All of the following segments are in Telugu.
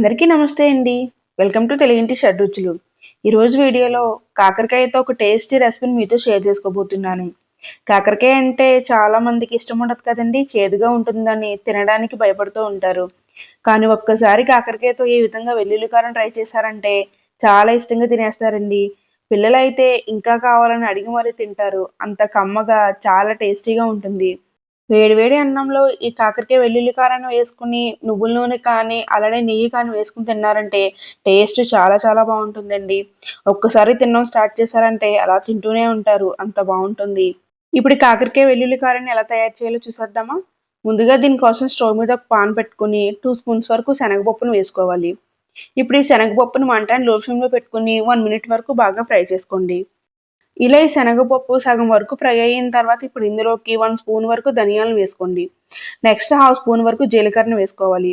అందరికీ నమస్తే అండి. వెల్కమ్ టు తెలుగింటి షడ్రుచులు ఈరోజు వీడియోలో కాకరకాయతో ఒక టేస్టీ రెసిపీని మీతో షేర్ చేసుకోబోతున్నాను. కాకరకాయ అంటే చాలా మందికి ఇష్టం ఉండదు కదండి. చేదుగా ఉంటుందని తినడానికి భయపడుతూ ఉంటారు. కానీ ఒక్కసారి కాకరకాయతో ఏ విధంగా వెల్లుల్లి కారం ట్రై చేశారంటే చాలా ఇష్టంగా తినేస్తారండి. పిల్లలైతే ఇంకా కావాలని అడిగి మరీ తింటారు. అంత కమ్మగా చాలా టేస్టీగా ఉంటుంది. వేడివేడి అన్నంలో ఈ కాకరకాయ వెల్లుల్లి కారాన్ని వేసుకుని నువ్వుల నూనె కానీ అలానే నెయ్యి కానీ వేసుకుని తిన్నారంటే టేస్ట్ చాలా చాలా బాగుంటుందండి. ఒక్కసారి తినడం స్టార్ట్ చేశారంటే అలా తింటూనే ఉంటారు. అంత బాగుంటుంది. ఇప్పుడు కాకరకాయ వెల్లుల్లి కారాన్ని ఎలా తయారు చేయాలో చూసేద్దామా? ముందుగా దీనికోసం స్టవ్ మీద ఒక పాన్ పెట్టుకుని టూ స్పూన్స్ వరకు శనగపప్పును వేసుకోవాలి. ఇప్పుడు ఈ శనగపప్పును మంటాన్ని లో ఫ్లేమ్లో పెట్టుకుని వన్ మినిట్ వరకు బాగా ఫ్రై చేసుకోండి. ఇలా ఈ శనగపప్పు సగం వరకు ఫ్రై అయిన తర్వాత ఇప్పుడు ఇందులోకి వన్ స్పూన్ వరకు ధనియాలను వేసుకోండి. నెక్స్ట్ హాఫ్ స్పూన్ వరకు జీలకర్రను వేసుకోవాలి.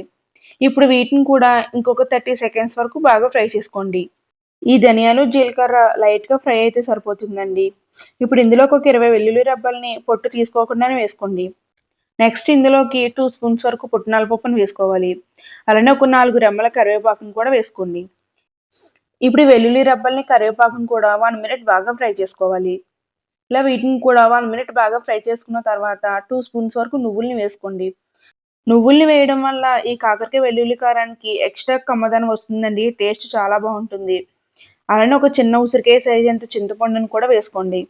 ఇప్పుడు వీటిని కూడా ఇంకొక థర్టీ సెకండ్స్ వరకు బాగా ఫ్రై చేసుకోండి. ఈ ధనియాలు జీలకర్ర లైట్గా ఫ్రై అయితే సరిపోతుందండి. ఇప్పుడు ఇందులోకి ఒక ఇరవై వెల్లుల్లి రబ్బల్ని పొట్టు తీసుకోకుండానే వేసుకోండి. నెక్స్ట్ ఇందులోకి టూ స్పూన్స్ వరకు పుట్టినాల పప్పును వేసుకోవాలి. అలానే ఒక నాలుగు రెమ్మల కరివేపాకును కూడా వేసుకోండి. ఇప్పుడు వెల్లుల్లి రబ్బల్ని కరివేపాకుని కూడా వన్ మినిట్ బాగా ఫ్రై చేసుకోవాలి. ఇలా వీటిని కూడా వన్ మినిట్ బాగా ఫ్రై చేసుకున్న తర్వాత టూ స్పూన్స్ వరకు నువ్వుల్ని వేసుకోండి. నువ్వుల్ని వేయడం వల్ల ఈ కాకరకాయ వెల్లుల్లి కారానికి ఎక్స్ట్రా కమ్మదనం వస్తుందండి టేస్ట్ చాలా బాగుంటుంది. అలానే ఒక చిన్న ఉసిరికాయ సైజ్ అంత చింతపండుని కూడా వేసుకోండి.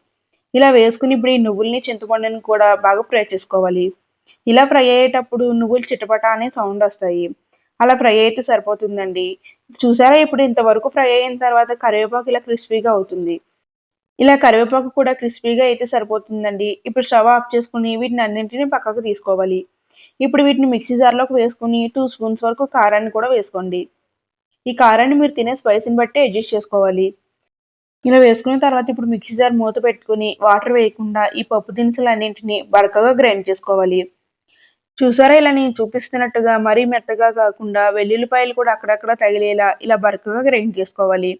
ఇలా వేసుకుని ఇప్పుడు ఈ నువ్వుల్ని చింతపండుని కూడా బాగా ఫ్రై చేసుకోవాలి. ఇలా ఫ్రై అయ్యేటప్పుడు నువ్వులు చిటపట అనే సౌండ్ వస్తాయి. అలా ఫ్రై అయితే సరిపోతుందండి. చూసారా? ఇప్పుడు ఇంతవరకు ఫ్రై అయిన తర్వాత కరివేపాకు ఇలా క్రిస్పీగా అవుతుంది. ఇలా కరివేపాకు కూడా క్రిస్పీగా అయితే సరిపోతుందండి. ఇప్పుడు స్టవ్ ఆఫ్ చేసుకుని వీటిని అన్నింటినీ పక్కకు తీసుకోవాలి. ఇప్పుడు వీటిని మిక్సీ జార్లోకి వేసుకుని టూ స్పూన్స్ వరకు కారాన్ని కూడా వేసుకోండి. ఈ కారాన్ని మీరు తినే స్పైసీని బట్టి అడ్జస్ట్ చేసుకోవాలి. ఇలా వేసుకున్న తర్వాత ఇప్పుడు మిక్సీ జార్ మూత పెట్టుకుని వాటర్ వేయకుండా ఈ పప్పు దినుసులు అన్నింటినీ బరకగా గ్రైండ్ చేసుకోవాలి. చూసారా ఇలా నేను చూపిస్తున్నట్టుగా మరీ మెత్తగా కాకుండా వెల్లుల్లిపాయలు కూడా అక్కడక్కడ తగిలేలా ఇలా బరకగా గ్రైండ్ చేసుకోవాలి.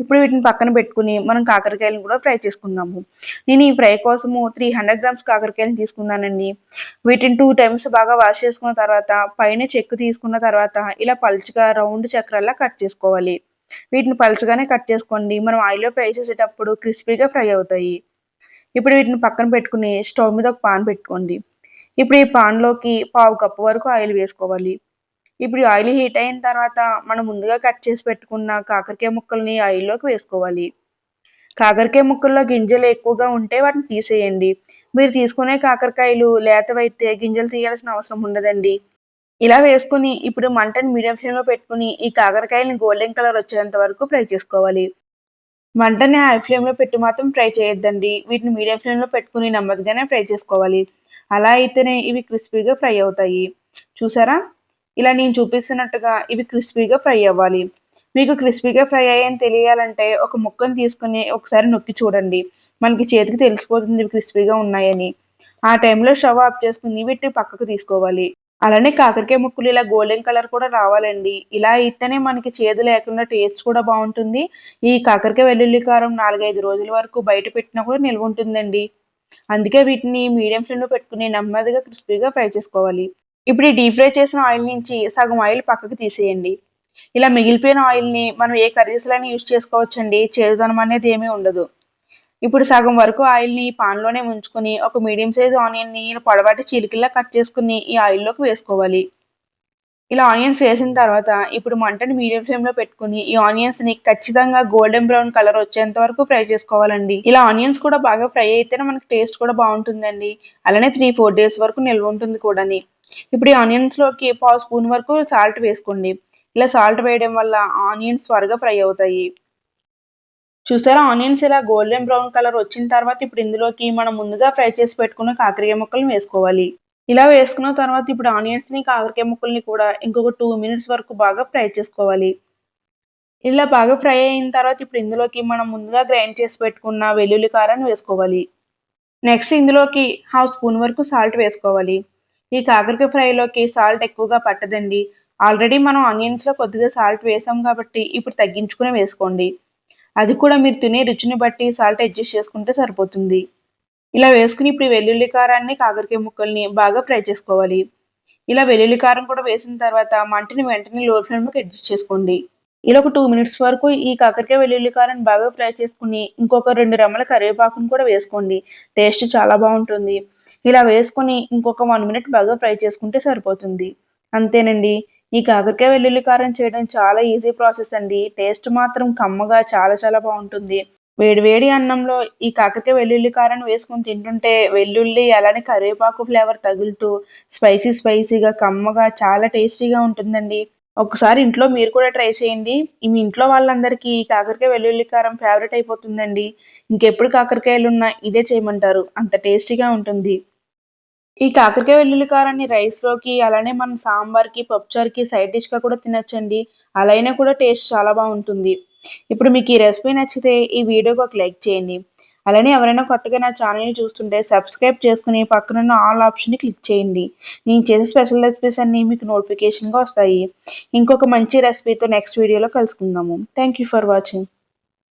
ఇప్పుడు వీటిని పక్కన పెట్టుకుని మనం కాకరకాయలను కూడా ఫ్రై చేసుకుందాము. నేను ఈ ఫ్రై కోసము త్రీ హండ్రెడ్ గ్రామ్స్ కాకరకాయలు తీసుకున్నానండి. వీటిని టూ టైమ్స్ బాగా వాష్ చేసుకున్న తర్వాత పైన చెక్కు తీసుకున్న తర్వాత ఇలా పలుచగా రౌండ్ చక్రాల్లా కట్ చేసుకోవాలి. వీటిని పలుచగానే కట్ చేసుకోండి. మనం ఆయిల్లో ఫ్రై చేసేటప్పుడు క్రిస్పీగా ఫ్రై అవుతాయి. ఇప్పుడు వీటిని పక్కన పెట్టుకుని స్టవ్ మీద ఒక పాన్ పెట్టుకోండి. ఇప్పుడు ఈ పాన్లోకి పావు కప్పు వరకు ఆయిల్ వేసుకోవాలి. ఇప్పుడు ఆయిల్ హీట్ అయిన తర్వాత మనం ముందుగా కట్ చేసి పెట్టుకున్న కాకరకాయ ముక్కల్ని ఆయిల్లోకి వేసుకోవాలి. కాకరకాయ ముక్కల్లో గింజలు ఎక్కువగా ఉంటే వాటిని తీసేయండి. మీరు తీసుకునే కాకరకాయలు లేతవైతే గింజలు తీయాల్సిన అవసరం ఉండదండి. ఇలా వేసుకుని ఇప్పుడు మంటని మీడియం ఫ్లేమ్లో పెట్టుకుని ఈ కాకరకాయలని గోల్డెన్ కలర్ వచ్చేంత వరకు ఫ్రై చేసుకోవాలి. మంటని హై ఫ్లేమ్లో పెట్టి మాత్రం ఫ్రై చేయొద్దండి. వీటిని మీడియం ఫ్లేమ్లో పెట్టుకుని నెమ్మదిగానే ఫ్రై చేసుకోవాలి. అలా అయితేనే ఇవి క్రిస్పీగా ఫ్రై అవుతాయి. చూసారా? ఇలా నేను చూపిస్తున్నట్టుగా ఇవి క్రిస్పీగా ఫ్రై అవ్వాలి. మీకు క్రిస్పీగా ఫ్రై అయ్యని తెలియాలంటే ఒక ముక్కను తీసుకుని ఒకసారి నొక్కి చూడండి. మనకి చేతికి తెలిసిపోతుంది ఇవి క్రిస్పీగా ఉన్నాయని. ఆ టైంలో షవ్ ఆఫ్ చేసుకుని వీటిని పక్కకు తీసుకోవాలి. అలానే కాకరకాయ ముక్కలు ఇలా గోల్డెన్ కలర్ కూడా రావాలండి. ఇలా అయితేనే మనకి చేదు లేకుండా టేస్ట్ కూడా బాగుంటుంది. ఈ కాకరకాయ వెల్లుల్లి కారం నాలుగైదు రోజుల వరకు బయట పెట్టినా కూడా నిల్వ ఉంటుందండి. అందుకే వీటిని మీడియం ఫ్లేమ్లో పెట్టుకుని నెమ్మదిగా క్రిస్పీగా ఫ్రై చేసుకోవాలి. ఇప్పుడు ఈ డీప్ ఫ్రై చేసిన ఆయిల్ నుంచి సగం ఆయిల్ పక్కకు తీసేయండి. ఇలా మిగిలిపోయిన ఆయిల్ని మనం ఏ కర్రీస్లోనే యూజ్ చేసుకోవచ్చండి. చేదుదనం అనేది ఏమీ ఉండదు. ఇప్పుడు సగం వరకు ఆయిల్ని పాన్లోనే ఉంచుకొని ఒక మీడియం సైజ్ ఆనియన్ని పొడవాటి చీలికల్లా కట్ చేసుకుని ఈ ఆయిల్లోకి వేసుకోవాలి. ఇలా ఆనియన్స్ వేసిన తర్వాత ఇప్పుడు మంటని మీడియం ఫ్లేమ్లో పెట్టుకుని ఈ ఆనియన్స్ని ఖచ్చితంగా గోల్డెన్ బ్రౌన్ కలర్ వచ్చేంత వరకు ఫ్రై చేసుకోవాలండి. ఇలా ఆనియన్స్ కూడా బాగా ఫ్రై అయితేనే మనకి టేస్ట్ కూడా బాగుంటుందండి. అలానే త్రీ ఫోర్ డేస్ వరకు నిల్వ ఉంటుంది కూడా ఇప్పుడు ఈ ఆనియన్స్లోకి పావు స్పూన్ వరకు సాల్ట్ వేసుకోండి. ఇలా సాల్ట్ వేయడం వల్ల ఆనియన్స్ త్వరగా ఫ్రై అవుతాయి. చూసారా? ఆనియన్స్ ఇలా గోల్డెన్ బ్రౌన్ కలర్ వచ్చిన తర్వాత ఇప్పుడు ఇందులోకి మనం ముందుగా ఫ్రై చేసి పెట్టుకున్న కాకరకాయ ముక్కలు వేసుకోవాలి. ఇలా వేసుకున్న తర్వాత ఇప్పుడు ఆనియన్స్ని కాకరకాయ ముక్కల్ని కూడా ఇంకొక టూ మినిట్స్ వరకు బాగా ఫ్రై చేసుకోవాలి. ఇలా బాగా ఫ్రై అయిన తర్వాత ఇప్పుడు ఇందులోకి మనం ముందుగా గ్రైండ్ చేసి పెట్టుకున్న వెల్లుల్లి కారాన్ని వేసుకోవాలి. నెక్స్ట్ ఇందులోకి హాఫ్ స్పూన్ వరకు సాల్ట్ వేసుకోవాలి. ఈ కాకరకాయ ఫ్రైలోకి సాల్ట్ ఎక్కువగా పట్టదండి. ఆల్రెడీ మనం ఆనియన్స్లో కొద్దిగా సాల్ట్ వేసాం కాబట్టి ఇప్పుడు తగ్గించుకుని వేసుకోండి. అది కూడా మీరు తినే రుచిని బట్టి సాల్ట్ అడ్జస్ట్ చేసుకుంటే సరిపోతుంది. ఇలా వేసుకుని ఇప్పుడు వెల్లుల్లి కారాన్ని కాకరకాయ ముక్కల్ని బాగా ఫ్రై చేసుకోవాలి. ఇలా వెల్లుల్లి కారం కూడా వేసిన తర్వాత మంటని వెంటనే లో ఫ్లేమ్కి అడ్జస్ట్ చేసుకోండి. ఇలా ఒక టూ మినిట్స్ వరకు ఈ కాకరకాయ వెల్లుల్లి కారం బాగా ఫ్రై చేసుకుని ఇంకొక రెండు రెమ్మల కరివేపాకును కూడా వేసుకోండి. టేస్ట్ చాలా బాగుంటుంది. ఇలా వేసుకొని ఇంకొక వన్ మినిట్ బాగా ఫ్రై చేసుకుంటే సరిపోతుంది. అంతేనండి. ఈ కాకరకాయ వెల్లుల్లి కారం చేయడం చాలా ఈజీ ప్రాసెస్ అండి. టేస్ట్ మాత్రం కమ్మగా చాలా చాలా బాగుంటుంది. వేడి వేడి అన్నంలో ఈ కాకరకాయ వెల్లుల్లి కారం వేసుకొని తింటుంటే వెల్లుల్లి అలానే కరివేపాకు ఫ్లేవర్ తగులుతూ స్పైసీ స్పైసీగా కమ్మగా చాలా టేస్టీగా ఉంటుందండి. ఒకసారి ఇంట్లో మీరు కూడా ట్రై చేయండి. మీ ఇంట్లో వాళ్ళందరికీ ఈ కాకరకాయ వెల్లుల్లి కారం ఫేవరెట్ అయిపోతుందండి. ఇంకెప్పుడు కాకరకాయలు ఉన్నా ఇదే చేయమంటారు. అంత టేస్టీగా ఉంటుంది. ఈ కాకరకాయ వెల్లుల్లి కారాన్ని రైస్లోకి అలానే మనం సాంబార్కి పప్పుచారుకి సైడ్ డిష్గా కూడా తినొచ్చండి. అలా అయినా కూడా టేస్ట్ చాలా బాగుంటుంది. ఇప్పుడు మీకు ఈ రెసిపీ నచ్చితే ఈ వీడియోకి ఒక లైక్ చేయండి. అలానే ఎవరైనా కొత్తగా నా ఛానల్ని చూస్తుంటే సబ్స్క్రైబ్ చేసుకుని పక్కనున్న ఆల్ ఆప్షన్ని క్లిక్ చేయండి. నేను చేసే స్పెషల్ రెసిపీస్ అన్నీ మీకు నోటిఫికేషన్గా వస్తాయి. ఇంకొక మంచి రెసిపీతో నెక్స్ట్ వీడియోలో కలుసుకుందాము. Thank you for watching.